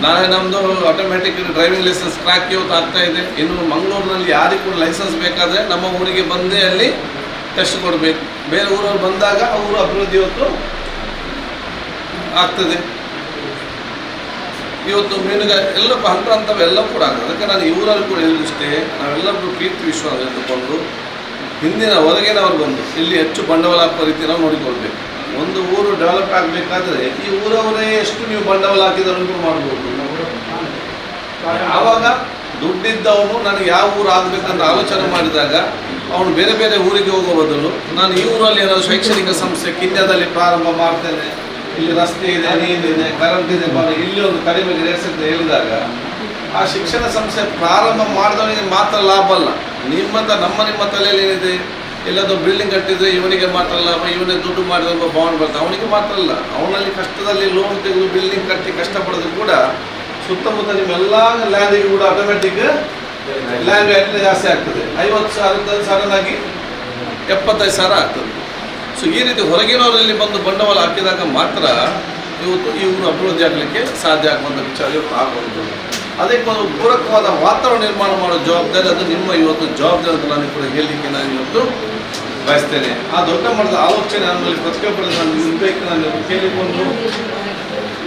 E: ನಾಳೆ ನಮ್ಮದು ಆಟೋಮೆಟಿಕ್ ಡ್ರೈವಿಂಗ್ ಲೈಸೆನ್ಸ್ ಟ್ರ್ಯಾಕ್ ಇವತ್ತು ಆಗ್ತಾ ಇದೆ. ಇನ್ನು ಮಂಗಳೂರಿನಲ್ಲಿ ಯಾರಿಗೂ ಕೂಡ ಲೈಸೆನ್ಸ್ ಬೇಕಾದರೆ ನಮ್ಮ ಊರಿಗೆ ಬಂದೇ ಅಲ್ಲಿ ಟೆಸ್ಟ್ ಕೊಡಬೇಕು. ಬೇರೆ ಊರವ್ರು ಬಂದಾಗ ಅವರು ಅಭಿವೃದ್ಧಿ ಇವತ್ತು ಆಗ್ತದೆ. ಇವತ್ತು ಮೀನುಗಾರ ಎಲ್ಲ ಹಂತ ಹಂತವೆಲ್ಲ ಕೂಡ ಅದಕ್ಕೆ ನಾನು ಇವರಲ್ಲಿ ಕೂಡ ಹೇಳಿದಷ್ಟೇ ನಾವೆಲ್ಲರೂ ಪ್ರೀತಿ, ವಿಶ್ವಾಸ ಇಟ್ಟುಕೊಂಡು ಹಿಂದಿನ ಹೊರಗಿನವರು ಬಂದು, ಇಲ್ಲಿ ಹೆಚ್ಚು ಬಂಡವಾಳ ಹಾಕುವ ರೀತಿ ನಾವು ನೋಡಿಕೊಳ್ಬೇಕು. ಒಂದು ಊರು ಡೆವಲಪ್ ಆಗಬೇಕಾದ್ರೆ ಈ ಊರವರೇ ಎಷ್ಟು ನೀವು ಬಂಡವಾಳ ಹಾಕಿದ್ರು ಮಾಡ್ಬೋದು. ಆವಾಗ ದುಡ್ಡಿದ್ದವನು ನನಗೆ ಯಾವ ಊರು ಆಗಬೇಕಂತ ಆಲೋಚನೆ ಮಾಡಿದಾಗ ಅವನು ಬೇರೆ ಬೇರೆ ಊರಿಗೆ ಹೋಗೋ ಬದಲು, ನಾನು ಈ ಊರಲ್ಲಿ ಏನಾದರೂ ಶೈಕ್ಷಣಿಕ ಸಂಸ್ಥೆ ಕಿನ್ಯದಲ್ಲಿ ಪ್ರಾರಂಭ ಮಾಡ್ತೇನೆ ಇಲ್ಲಿ ರಸ್ತೆ ಇದೆ ನೀರಿದೆ ಕರೆಂಟ್ ಇದೆ ಬರ ಇಲ್ಲಿ ಒಂದು ಕಡಿಮೆ ರೇಟ್ಸ್ ಹೇಳಿದಾಗ, ಆ ಶಿಕ್ಷಣ ಸಂಸ್ಥೆ ಪ್ರಾರಂಭ ಮಾಡಿದವನಿಗೆ ಮಾತ್ರ ಲಾಭ ಅಲ್ಲ. ನಿಮ್ಮ ನಮ್ಮ ನಿಮ್ಮ ತಲೆಯಲ್ಲಿ ಏನಿದೆ? ಎಲ್ಲದೋ ಬಿಲ್ಡಿಂಗ್ ಕಟ್ಟಿದ್ರೆ ಇವನಿಗೆ ಮಾತ್ರ ಲಾಭ, ಇವನೇ ದುಡ್ಡು ಮಾಡಿದ ಒಬ್ಬ ಬಾಂಡ್ ಬರ್ತದೆ ಅವನಿಗೆ ಮಾತ್ರ ಅಲ್ಲ. ಅವನಲ್ಲಿ ಕಷ್ಟದಲ್ಲಿ ಲೋನ್ ತೆಗೆದು ಬಿಲ್ಡಿಂಗ್ ಕಟ್ಟಿ ಕಷ್ಟಪಡೋದು ಕೂಡ ಸುತ್ತಮುತ್ತ ನಿಮ್ಮೆಲ್ಲ ಲ್ಯಾಂಡಿಗೆ ಕೂಡ ಆಟೋಮೆಟಿಕ್ ಲ್ಯಾಂಡ್ ವ್ಯಾಲ್ಯೂ ಜಾಸ್ತಿ ಆಗ್ತದೆ. ಐವತ್ತು ಸಾವಿರದ ಸಡನ್ ಎಪ್ಪತ್ತೈದು ಸಾವಿರ ಆಗ್ತದೆ. ಸೊ ಈ ರೀತಿ ಹೊರಗಿನವರಲ್ಲಿ ಬಂದು ಬಂಡವಾಳ ಹಾಕಿದಾಗ ಮಾತ್ರ ಇವತ್ತು ಊರು ಅಭಿವೃದ್ಧಿ ಆಗಲಿಕ್ಕೆ ಸಾಧ್ಯ ಆಗುವಂಥ ವಿಚಾರ ಆಗುವಂಥದ್ದು ಅದಕ್ಕೆ ಒಂದು ಪೂರಕವಾದ ವಾತಾವರಣ ನಿರ್ಮಾಣ ಮಾಡೋ ಜವಾಬ್ದಾರಿ ಅದು ನಿಮ್ಮ ಇವತ್ತು ಜವಾಬ್ದಾರಿ ಅಂತ ನಾನು ಕೂಡ ಹೇಳಲಿಕ್ಕೆ ನಾನು ಇವತ್ತು ಬಯಸ್ತೇನೆ. ಆ ದೊಡ್ಡ ಮಟ್ಟದ ಆಲೋಚನೆ ಆಮೇಲೆ ಪ್ರತಿಯೊಬ್ಬರು ನಾನು ಇರಬೇಕು ನಾನು ಕೇಳಿಕೊಂಡು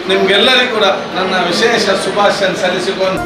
E: ನಿಮ್ಗೆಲ್ಲರಿಗೂ ಕೂಡ ನನ್ನ ವಿಶೇಷ ಶುಭಾಶಯ ಸಲ್ಲಿಸಿಕೊಂಡು